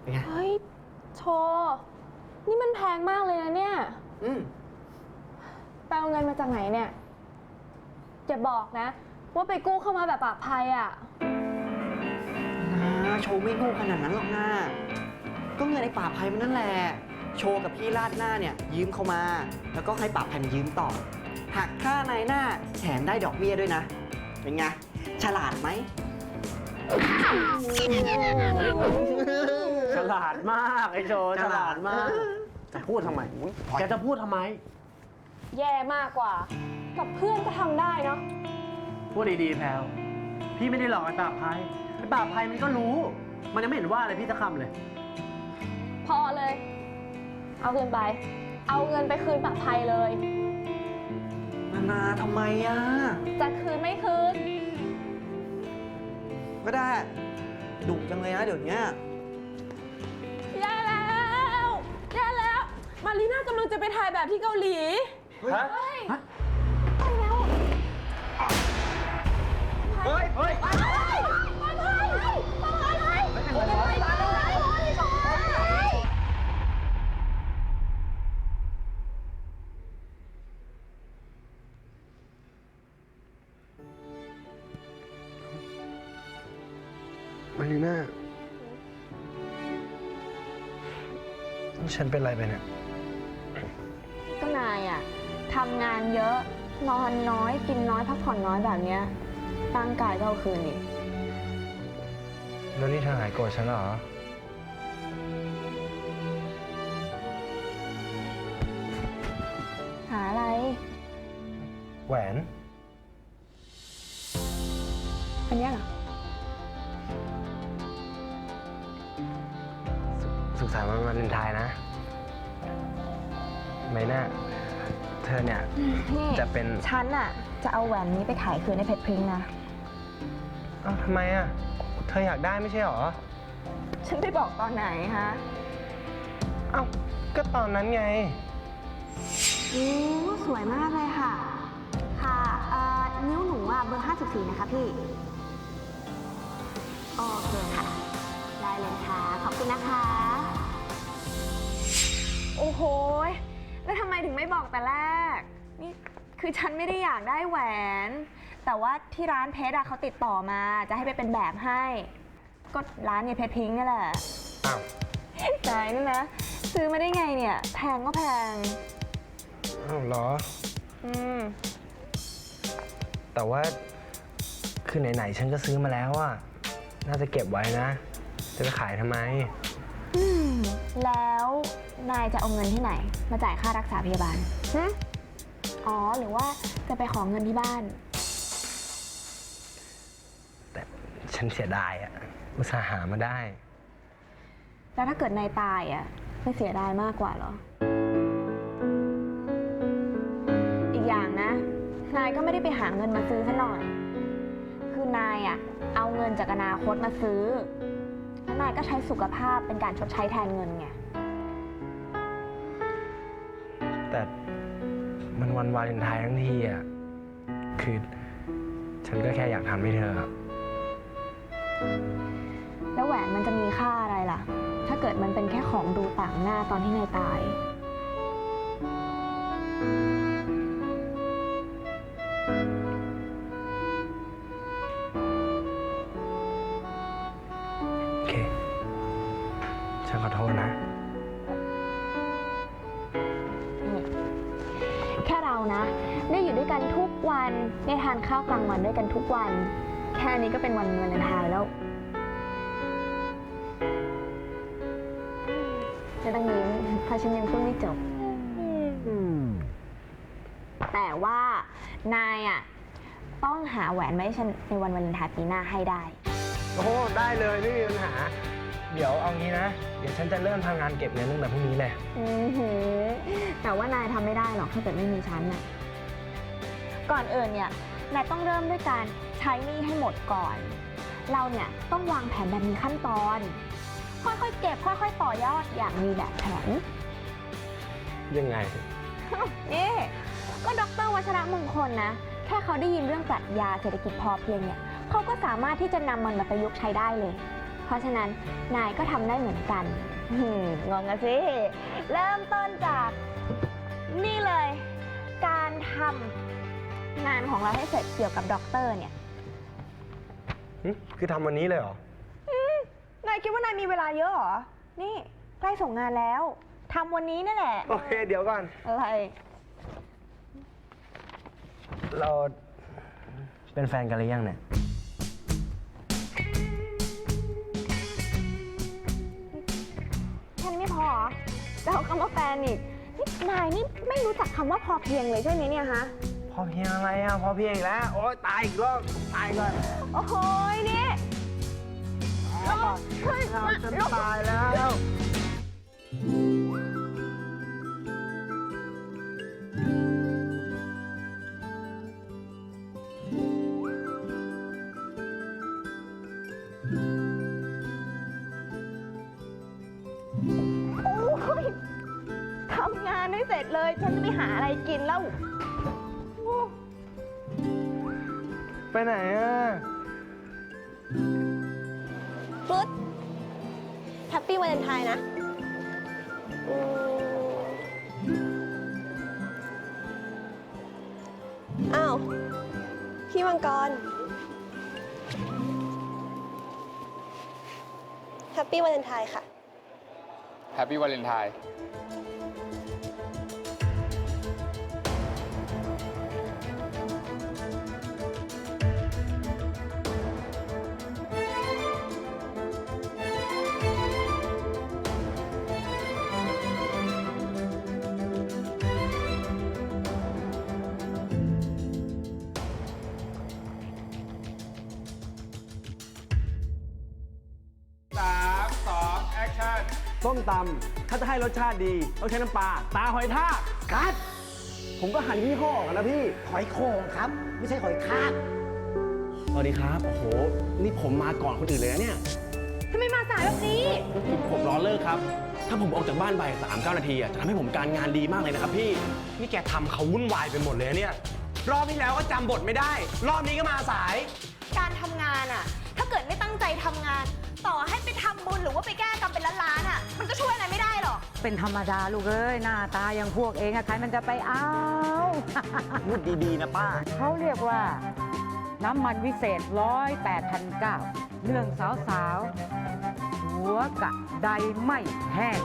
เป็นไง เฮ้ย โชว์นี่มันแพงมากเลยนะเนี่ย อืมไปเอาเงินมาจากไหนเนี่ยอย่าบอกนะ ว่าไปกู้เข้ามาแบบปากภัยอะ นะโชว์ไม่โง่ขนาดนั้นหรอกนะก็เงินไอ้ป่าภัยมันนั่นแหละ โชว์กับพี่ลาดหน้าเนี่ย ยืมเข้ามา แล้วก็ให้ป่าภัยมันยืมต่อ หักค่าในหน้าแถมได้ดอกเบี้ยด้วยนะ เป็นไง ฉลาดไหม ฉลาดมากไอ้โจฉลาดมาก จะพูดทำไมแกจะพูดทำไม แย่มากกว่า กับเพื่อนก็ทำได้เนาะ พูดดีๆแพลวพี่ไม่ได้หลอกไอ้ปราบภัยไอ้ปราบภัยมันก็รู้ มันยังไม่เห็นว่าอะไรพี่สักคำเลย พอเลย เอาเงินไป เอาเงินไปคืนปากภัยเลย นานาทำไมอะ จะคืนไม่คืน ก็ได้ดุจังเลยนะเดี๋ยวเนี้ย มารีน่ากำลังจะไปถ่ายแบบที่เกาหลี ฮะฮะไปแล้วเฮ้ย เฮ้ยไปไปไปไปไปไปมารีน่า ฉันเป็นอะไรไปเนี่ยก็นายอะ ทำงานเยอะ นอนน้อยกินน้อยพักผ่อนน้อยแบบเนี้ยร่างกายก็เอาคืนดิแล้วนี่เธอหายโกรธฉันเหรอ หาอะไร แหวน อันเนี้ยเหรอ สุขสันต์วันวาเลนไทน์นะ ไม่น่าเธอเนี่ย นี่จะเป็น ฉันอะจะเอาแหวนนี้ไปขายคืนให้เพชรพริ้งนะ เอ้าทำไมอะ เธออยากได้ไม่ใช่เหรอ ฉันไปบอกตอนไหนฮะเอ้า ก็ตอนนั้นไง โอ้สวยมากเลยค่ะ ค่ะเอ่อนิ้วหนูอะเบอร์ 54 นะคะพี่ โอเคค่ะ ได้เลยค่ะ ขอบคุณนะคะ โอ้โหย แล้วทำไมถึงไม่บอกแต่แรก นี่คือฉันไม่ได้อยากได้แหวน แต่ว่าที่ร้านเพชรอะเขาติดต่อมา จะให้ไปเป็นแบบให้ ก็ร้านเนี่ยเพชรพิงค์นี่แหละอ้าวใจนี่นะ ซื้อมาได้ไงเนี่ย แพงก็แพง อ้าวเหรอ อืม แต่ว่าคือไหนๆฉันก็ซื้อมาแล้วอะน่าจะเก็บไว้นะ จะไปขายทำไมอืม แล้วนายจะเอาเงินที่ไหน มาจ่ายค่ารักษาพยาบาลฮะอ๋อ หรือว่าจะไปขอเงินที่บ้าน แต่ฉันเสียดายอะอุตส่าห์หามาได้ แล้วถ้าเกิดนายตายอะไม่เสียดายมากกว่าเหรอ อีกอย่างนะ นายก็ไม่ได้ไปหาเงินมาซื้อซะหน่อย คือนายอะเอาเงินจากอนาคตมาซื้อแล้ว นายก็ใช้สุขภาพเป็นการชดใช้แทนเงินไง แต่มันวันวาเลนไทน์ทั้งทีอะ คือ ฉันก็แค่อยากทำให้เธออะแล้วแหวนมันจะมีค่าอะไรล่ะ ถ้าเกิดมันเป็นแค่ของดูต่างหน้าตอนที่นายตาย นะ ได้อยู่ด้วยกันทุกวันได้ทานข้าวกลางวันด้วยกันทุกวัน แค่นี้ก็เป็นวันวาเลนไทน์แล้วไม่ต้องยิ้มเพราะฉันยังพูดไม่จบ แต่ว่านายอะต้องหาแหวนมาให้ฉันในวันวาเลนไทน์ปีหน้าให้ได้ โอ้โหได้เลยไม่มีปัญหา เดี๋ยวเอางี้นะ เดี๋ยวฉันจะเริ่มทำงานเก็บเงินตั้งแต่พรุ่งนี้เลยอือหือแต่ว่านายทำไม่ได้หรอกถ้าเกิดไม่มีฉันน่ะ ก่อนอื่นเนี่ยนายต้องเริ่มด้วยการใช้หนี้ให้หมดก่อน เราเนี่ยต้องวางแผนแบบมีขั้นตอน ค่อยๆเก็บ ค่อยๆต่อยอดอย่างมีแบบแผน ยังไง นี่ก็ดรวัชระมงคลนะ แค่เขาได้ยินเรื่องปรัชญาเศรษฐกิจพอเพียงเนี่ยเขาก็สามารถที่จะนำมันมาประยุกต์ใช้ได้เลย เพราะฉะนั้นนายก็ทำได้เหมือนกันหืมงงกันสิ เริ่มต้นจาก นี่เลย การทำงานของเราให้เสร็จเกี่ยวกับด็อกเตอร์เนี่ย หึคือทำวันนี้เลยเหรอ นายคิดว่านายมีเวลาเยอะเหรอ นี่ใกล้ส่งงานแล้วทำวันนี้นั่นแหละ โอเค เดี๋ยวก่อน อะไร เราเป็นแฟนกันหรือยังเนี่ย จะเอาคำว่าแฟนอีกนี่นายนี่ไม่รู้จักคำว่าพอเพียงเลยใช่ไหมเนี่ยฮะ พอเพียงอะไรอะพอเพียงอีกแล้วโอ๊ยตายอีกรอบตายก่อนโอ้โหนี่ลงเฮ้ยเราจะลงตายแล้วานไม่เสร็จเลย ฉันจะไปหาอะไรกินแล้วโอ้ไปไหนอะฟรุตแฮปปี้วาเลนไทน์นะอืมอ้าว พี่มังกร แฮปปี้วาเลนไทน์ค่ะ แฮปปี้วาเลนไทน์ ส้มตำถ้าจะให้รสชาติดีต้องใช้น้ำปลาตาหอยทากคัดผมก็หันยี่ห้อกันนะพี่ หอยโข่งครับ ไม่ใช่หอยคากสวัสดีครับ โอ้โห นี่ผมมาก่อนคนอื่นเลยนะเนี่ย ทำไมมาสายแบบนี้ ผมรอเลิกครับ ถ้าผมออกจากบ้านบ่ายสามเก้านาทีอะจะทำให้ผมการงานดีมากเลยนะครับพี่ นี่แกทำเขาวุ่นวายไปหมดเลยนะเนี่ย รอบที่แล้วก็จำบทไม่ได้ รอบนี้ก็มาสาย การทำงานอะถ้าเกิดไม่ตั้งใจทำงาน เป็นธรรมดาลูกเอ้ยหน้าตาอย่างพวกเองอะใครมันจะไปเอา พูดดีๆนะป้า เขาเรียกว่า น้ำมันวิเศษร้อยแปดพันเก้าเรื่องสาวๆหัวกะใดไม่แห้ง